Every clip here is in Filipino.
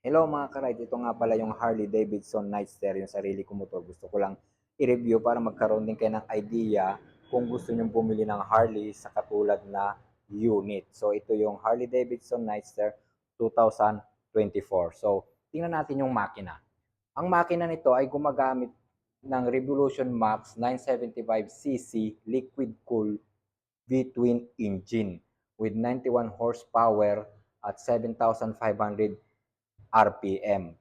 Hello mga ka-ride, ito nga pala yung Harley Davidson Nightster, yung sarili kong motor. Gusto ko lang i-review para magkaroon din kayo ng idea kung gusto nyong bumili ng Harley sa katulad na unit. So ito yung Harley Davidson Nightster 2024. So tingnan natin yung makina. Ang makina nito ay gumagamit ng Revolution Max 975cc liquid cool V-twin engine with 91 horsepower at 7,500 RPM.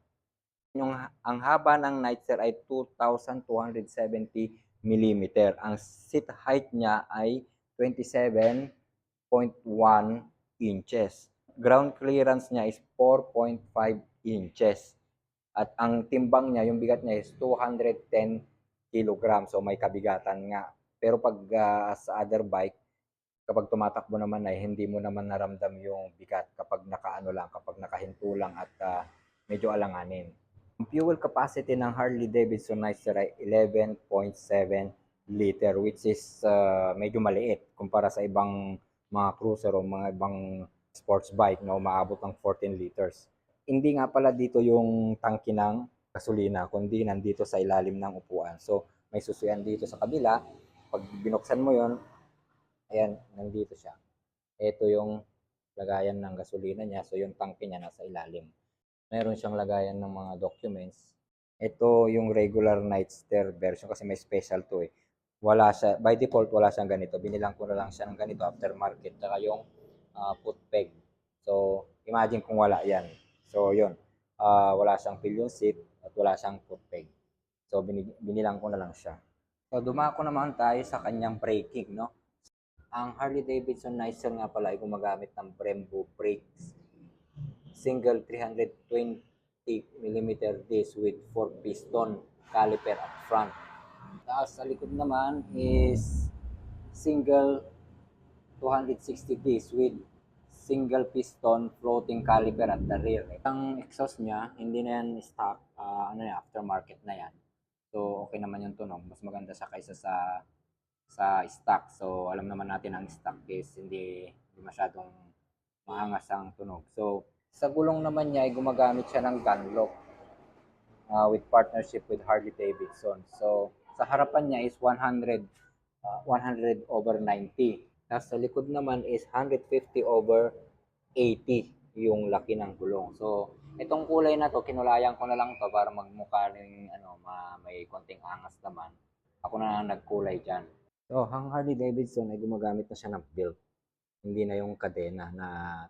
Yung ang haba ng Nightster ay 2,270 mm. Ang seat height niya ay 27.1 inches. Ground clearance niya is 4.5 inches. At ang timbang niya, yung bigat niya is 210 kg. So may kabigatan nga. Pero pag ah, sa other bike, kapag tumatakbo naman ay hindi mo naman naramdam yung bigat kapag nakaano lang, kapag nakahinto lang at ah, medyo alanganin. Ang fuel capacity ng Harley Davidson Nightster ay 11.7 liter which is ah, medyo maliit kumpara sa ibang mga cruiser o mga ibang sports bike na umaabot ng 14 liters. Hindi nga pala dito yung tangki ng gasolina kundi nandito sa ilalim ng upuan. So may susuyan dito sa kabila. Pag binuksan mo yon Ayan, nandito siya. Ito yung lagayan ng gasolina niya. So, yung tangke niya nasa ilalim. Meron siyang lagayan ng mga documents. Ito yung regular Nightster version kasi may special to eh. Wala siya, by default wala siyang ganito. Binilang ko na lang siya ng ganito aftermarket. Tsaka yung ah, foot peg. So, imagine kung wala yan. So, yun. Ah, wala siyang pillion seat at wala siyang foot peg. So, binilang ko na lang siya. So, dumako naman tayo sa kanyang braking, no? Ang Harley Davidson Nightster nga pala ay gumagamit ng Brembo brakes. Single 320 mm disc with 4 piston caliper at front. Tapos sa likod naman is single 260 disc with single piston floating caliper at the rear. Ang exhaust niya, hindi na yan stock, ah, ano yan, aftermarket na yan. So, okay naman yung tunog. Mas maganda sa kaysa sa sa stock. So, alam naman natin ang stock is hindi, hindi masyadong maangas ang tunog. So, sa gulong naman niya ay gumagamit siya ng gunlock uh, with partnership with Harley Davidson. So, sa harapan niya is 100 uh, 100 over 90. Tapos sa likod naman is 150 over 80 yung laki ng gulong. So, itong kulay na to, kinulayan ko na lang to para magmukha rin, ano, ma, may konting angas naman. Ako na lang nagkulay dyan. So, ang Harley Davidson ay gumagamit na siya ng belt. Hindi na yung kadena na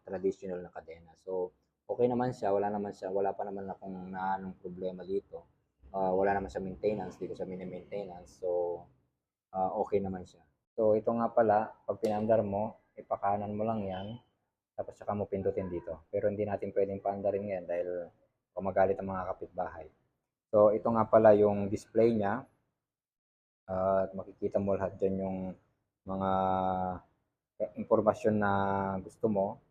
traditional na kadena. So, okay naman siya. Wala naman siya. Wala pa naman akong na anong problema dito. Ah, wala naman siya maintenance. Ko siya mini-maintenance. So, ah, okay naman siya. So, ito nga pala, pag pinandar mo, ipakanan mo lang yan. Tapos saka mo pindutin dito. Pero hindi natin pwedeng paandarin ngayon dahil kumagalit ang mga kapitbahay. So, ito nga pala yung display niya. At makikita mo lahat dyan yung mga impormasyon na gusto mo.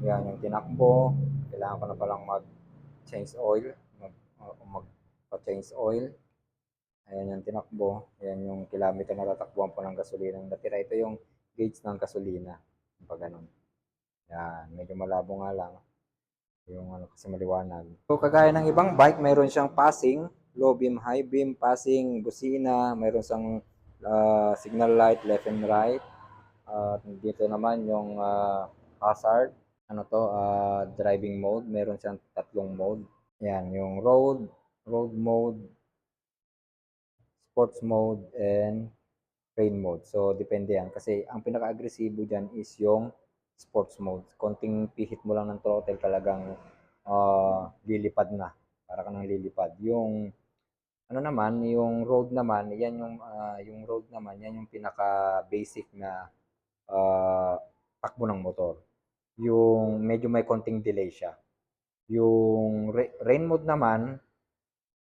Yan, yung tinakbo. Kailangan ko na palang mag-change oil. Mag, uh, mag-change oil. Ayan yung tinakbo. Ayan yung kilometer na tatakbuhan po ng gasolina. Ang natira, ito yung gauge ng gasolina. Pag ganun. Yan, medyo malabo nga lang. Yung ano kasi maliwanag. So, kagaya ng ibang bike, mayroon siyang passing, low beam, high beam, passing, busina, mayroon siyang ah, signal light, left and right. At dito naman yung ah, hazard, ano to, ah, driving mode, meron siyang tatlong mode. Yan, yung road, road mode, sports mode, and rain mode. So, depende yan. Kasi ang pinaka-agresibo dyan is yung sports mode. Konting pihit mo lang ng throttle, talagang ah, lilipad na. Para ka nang lilipad. Yung ano naman, yung road naman, yan yung ah, yung road naman, yan yung pinaka basic na ah, takbo ng motor. Yung medyo may konting delay siya. Yung ra- rain mode naman,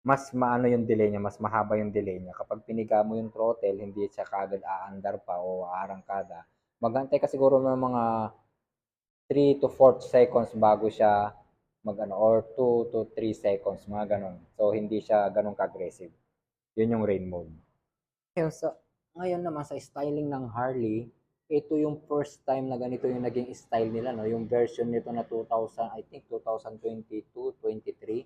mas maano yung delay niya, mas mahaba yung delay niya. Kapag piniga mo yung throttle, hindi siya kagad aandar pa o aarangkada. Magantay ka siguro ng mga 3 to 4 seconds bago siya mag ano, or 2 to 3 seconds, mga ganun. So, hindi siya ganun ka-aggressive. Yun yung rain mode. Ngayon, sa, ngayon naman sa styling ng Harley, ito yung first time na ganito yung naging style nila, no? Yung version nito na 2000, I think 2022, 23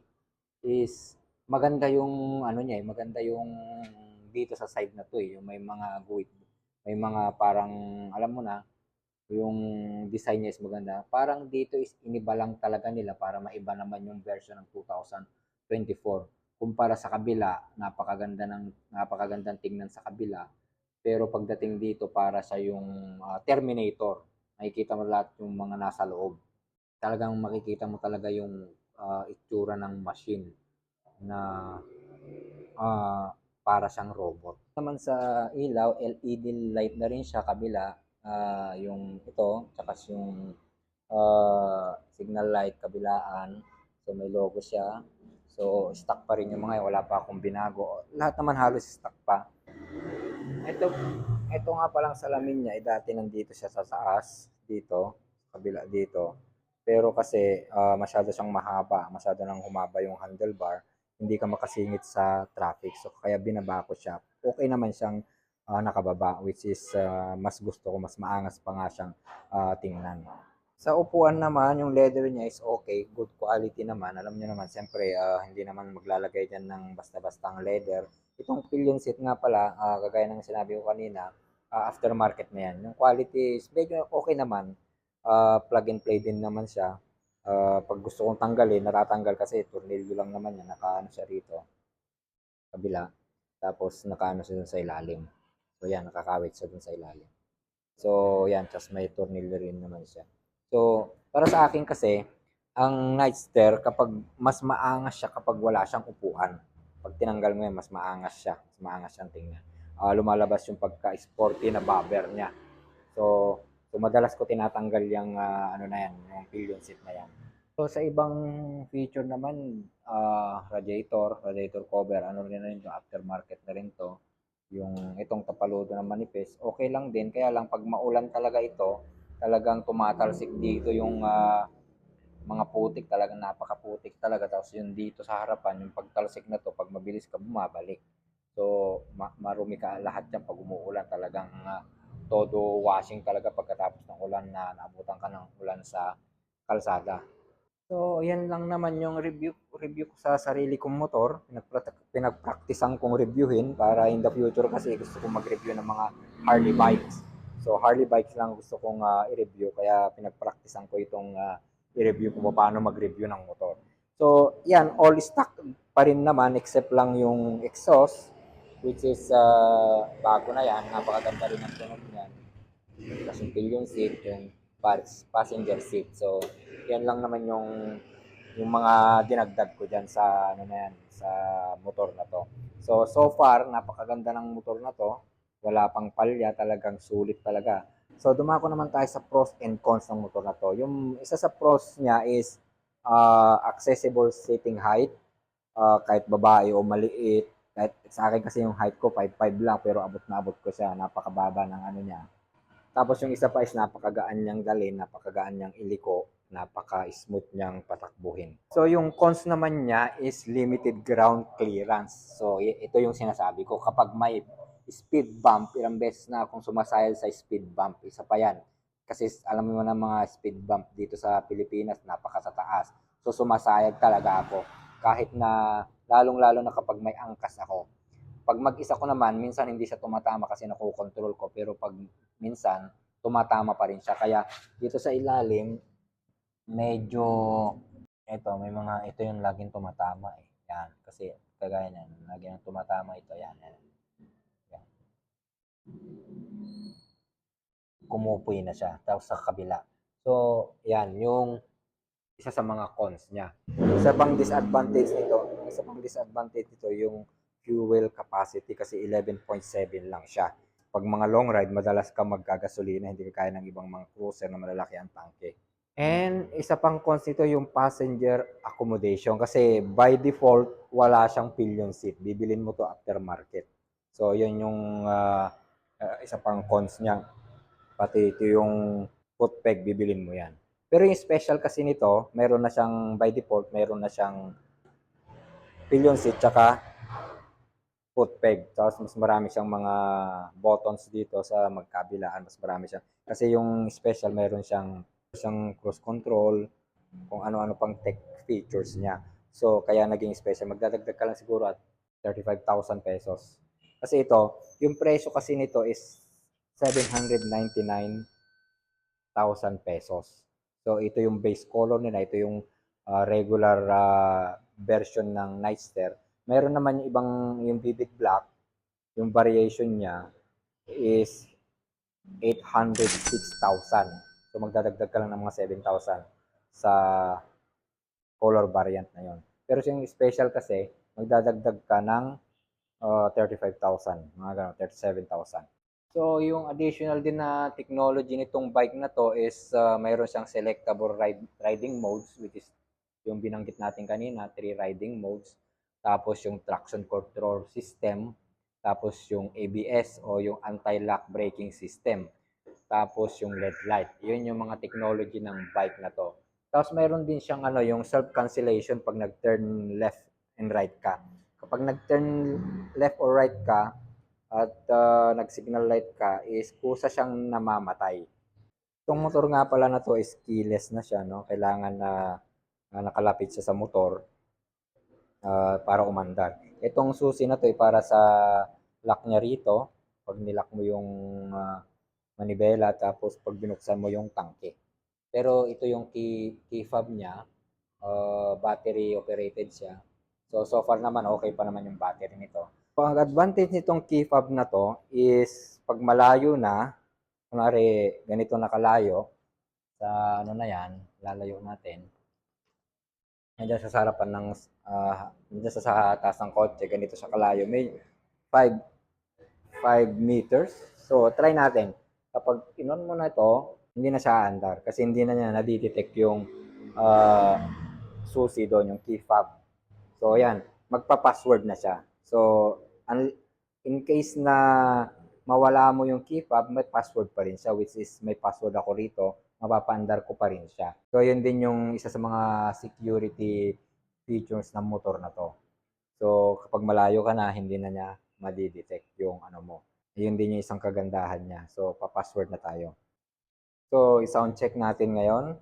is maganda yung ano niya, eh, maganda yung dito sa side na to eh, yung may mga guhit, may mga parang alam mo na, yung design niya is maganda. Parang dito is iniba lang talaga nila para maiba naman yung version ng 2024. Kumpara sa kabila, napakaganda ng napakagandang tingnan sa kabila. Pero pagdating dito para sa yung ah, Terminator, makikita mo lahat yung mga nasa loob. Talagang makikita mo talaga yung ah, itsura ng machine na ah, para siyang robot. Naman sa ilaw, LED light na rin siya kabila. Ah, yung ito, tsaka yung ah, signal light kabilaan. So may logo siya. So stock pa rin yung mga yun. Wala pa akong binago. Lahat naman halos stock pa. Ito, ito nga palang salamin niya, eh, dati nandito siya sa taas, dito, kabila dito. Pero kasi ah, masyado siyang mahaba, masyado nang humaba yung handlebar, hindi ka makasingit sa traffic. So kaya binaba ko siya. Okay naman siyang ah, nakababa, which is ah, mas gusto ko, mas maangas pa nga siyang ah, tingnan. Sa upuan naman, yung leather niya is okay, good quality naman. Alam niyo naman, siyempre, ah, hindi naman maglalagay dyan ng basta-bastang leather. Itong pillion seat nga pala, ah, kagaya ng sinabi ko kanina, ah, aftermarket na yan. Yung quality is medyo okay naman. Ah, plug and play din naman siya. Ah, pag gusto kong tanggalin, natatanggal kasi tornilyo lang naman yan. Nakaano siya rito. Kabila. Tapos nakaano siya sa ilalim. So yan, nakakawit siya dun sa ilalim. So yan, tapos may tornilyo rin naman siya. So, para sa akin kasi, ang Nightster, kapag mas maangas siya kapag wala siyang upuan. Pag tinanggal mo yan, mas maangas siya. Mas maangas siyang tingnan. Ah, lumalabas yung pagka-sporty na bobber niya. So, so madalas ko tinatanggal yung ah, ano na yan, yung pillion seat na yan. So, sa ibang feature naman, ah, radiator, radiator cover, ano rin na rin yung aftermarket na rin to. Yung itong tapaludo na manifest, okay lang din. Kaya lang pag maulan talaga ito, talagang tumatalsik dito yung ah, mga putik talagang napakaputik talaga. Tapos yung dito sa harapan yung pagtalsik na to pag mabilis ka bumabalik. So ma- marumi ka lahat yan pag umuulan. Talagang ah, todo washing talaga pagkatapos ng ulan na naabutan ka ng ulan sa kalsada. So yan lang naman yung review review ko sa sarili kong motor Pinagpra- pinagpraktisan kong reviewin para in the future kasi gusto kong mag-review ng mga Harley bikes So Harley bikes lang gusto kong ah, i-review kaya pinagpraktisan ko itong ah, i-review kung paano mag-review ng motor. So yan, all stock pa rin naman except lang yung exhaust which is ah, bago na yan. Napakaganda rin ang tunog niyan. Tapos yung seat, yung pas- passenger seat. So yan lang naman yung yung mga dinagdag ko dyan sa ano na yan, sa motor na to. So so far napakaganda ng motor na to wala pang palya, talagang sulit talaga. So dumako naman tayo sa pros and cons ng motor na to. Yung isa sa pros niya is uh, accessible seating height. Uh, kahit babae o maliit. Kahit sa akin kasi yung height ko 5'5 lang pero abot na abot ko siya. Napakababa ng ano niya. Tapos yung isa pa is napakagaan niyang dalhin, napakagaan niyang iliko, napaka-smooth niyang patakbuhin. So yung cons naman niya is limited ground clearance. So ito yung sinasabi ko kapag may speed bump, ilang beses na akong sumasayal sa speed bump. Isa pa yan. Kasi alam mo na mga speed bump dito sa Pilipinas, napakatataas. So sumasayag talaga ako. Kahit na, lalong-lalo na kapag may angkas ako. Pag mag-isa ko naman, minsan hindi siya tumatama kasi nakokontrol ko. Pero pag minsan, tumatama pa rin siya. Kaya dito sa ilalim, medyo, ito, may mga, ito yung laging tumatama eh. Yan, kasi kagaya niyan, lagi nang tumatama ito, yan, yan. kumupoy na siya tapos sa kabila. So, yan, yung isa sa mga cons niya. Isa pang disadvantage nito, isa pang disadvantage nito yung fuel capacity kasi 11.7 lang siya. Pag mga long ride, madalas ka magkagasolina, hindi ka kaya ng ibang mga cruiser na malalaki ang tangke. And isa pang cons nito yung passenger accommodation kasi by default, wala siyang pillion seat. Bibilin mo to aftermarket. So, yun yung ah, ah, isa pang cons niya. Pati ito yung foot peg, bibilin mo yan. Pero yung special kasi nito, meron na siyang by default, meron na siyang pillion seat tsaka foot peg. Tapos mas marami siyang mga buttons dito sa magkabilaan. Mas marami siya. Kasi yung special, meron siyang, siyang cruise control, kung ano-ano pang tech features niya. So, kaya naging special. Magdadagdag ka lang siguro at 35,000 pesos. Kasi ito, yung presyo kasi nito is 799,000 pesos. So, ito yung base color nila. Ito yung ah, regular ah, version ng Nightster. Meron naman yung ibang, yung vivid black, yung variation niya is 806,000. So, magdadagdag ka lang ng mga 7,000 sa color variant na yon. Pero yung special kasi, magdadagdag ka ng uh, 35,000, mga ganun, 37,000. So, yung additional din na technology nitong bike na to is uh, mayroon siyang selectable ride, riding modes which is yung binanggit natin kanina, three riding modes. Tapos yung traction control system. Tapos yung ABS o yung anti-lock braking system. Tapos yung LED light. Yun yung mga technology ng bike na to. Tapos mayroon din siyang ano, yung self-cancellation pag nag-turn left and right ka. Kapag nag-turn left or right ka at uh, nag-signal light ka, is kusa siyang namamatay. Itong motor nga pala na to is keyless na siya, no? Kailangan na na nakalapit siya sa motor uh, para umandar. Itong susi na to ay para sa lock niya rito. Pag nilock mo yung uh, manibela tapos pag binuksan mo yung tangke. Pero ito yung key, key fob niya, uh, battery operated siya. So, so far naman, okay pa naman yung battery nito. So, ang advantage nitong key fob na to is pag malayo na, kunwari ganito nakalayo, sa ano na yan, lalayo natin, nandiyan sa harapan ng, uh, nandiyan sa, taas ng kotse, ganito sa kalayo, may 5 5 meters. So, try natin. Kapag inon mo na ito, hindi na siya andar kasi hindi na niya nadidetect yung uh, susi doon, yung key fob. So, ayan, magpa-password na siya. So, in case na mawala mo yung key fob, may password pa rin siya, which is may password ako rito, mapapandar ko pa rin siya. So, yun din yung isa sa mga security features ng motor na to. So, kapag malayo ka na, hindi na niya madidetect yung ano mo. Yun din yung isang kagandahan niya. So, pa-password na tayo. So, i-sound check natin ngayon.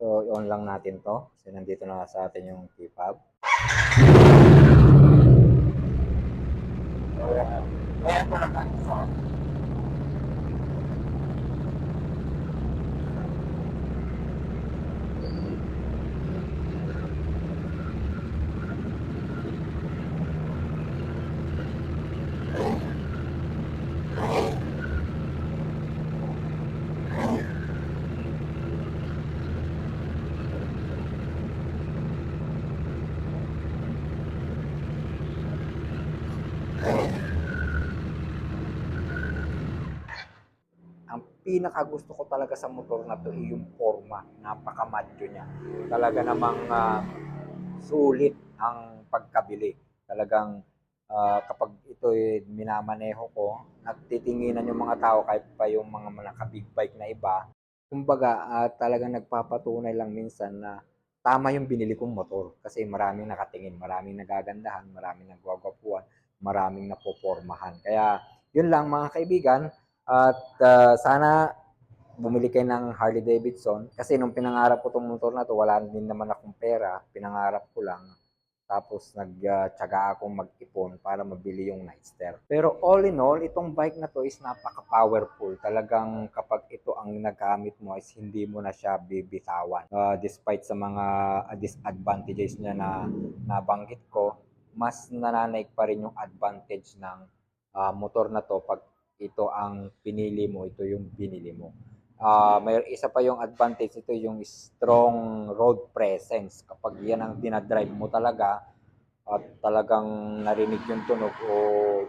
So, i-on lang natin to. Kasi nandito na sa atin yung key fob. ang pinaka gusto ko talaga sa motor na to ay yung forma. Napaka-madyo niya. Talaga namang ah, sulit ang pagkabili. Talagang ah, kapag ito ay minamaneho ko, nagtitinginan yung mga tao kahit pa yung mga naka-big bike na iba. Kumbaga, ah, talagang nagpapatunay lang minsan na tama yung binili kong motor kasi maraming nakatingin, maraming nagagandahan, maraming nagwagwapuan, maraming napopormahan. Kaya, yun lang mga kaibigan, at uh, sana bumili kayo ng Harley Davidson. Kasi nung pinangarap ko tong motor na to, wala din naman akong pera. Pinangarap ko lang. Tapos nagtyaga uh, akong mag-ipon para mabili yung Nightster. Pero all in all, itong bike na to is napaka-powerful. Talagang kapag ito ang nagamit mo is hindi mo na siya bibitawan. Uh, despite sa mga disadvantages niya na nabanggit ko, mas nananaig pa rin yung advantage ng uh, motor na to pag ito ang pinili mo, ito yung binili mo. Uh, may isa pa yung advantage ito yung strong road presence. Kapag yan ang dinadrive mo talaga at talagang narinig yung tunog o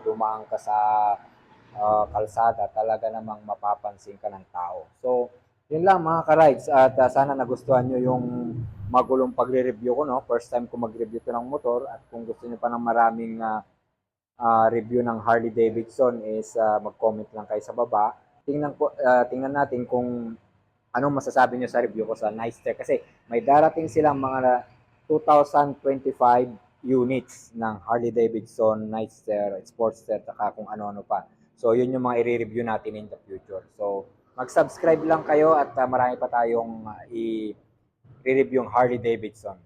dumaan ka sa uh, kalsada, talaga namang mapapansin ka ng tao. So, yun lang mga ka-rides at uh, sana nagustuhan nyo yung magulong pagre-review ko. No? First time ko mag-review to ng motor at kung gusto nyo pa ng maraming uh, uh, review ng Harley Davidson is uh, mag-comment lang kayo sa baba. Tingnan po uh, tingnan natin kung anong masasabi niyo sa review ko sa Nice Tech kasi may darating silang mga 2025 units ng Harley Davidson, Nightster, Sportster, saka kung ano-ano pa. So, yun yung mga i-review natin in the future. So, mag-subscribe lang kayo at ah, marami pa tayong i- i-review yung Harley Davidson.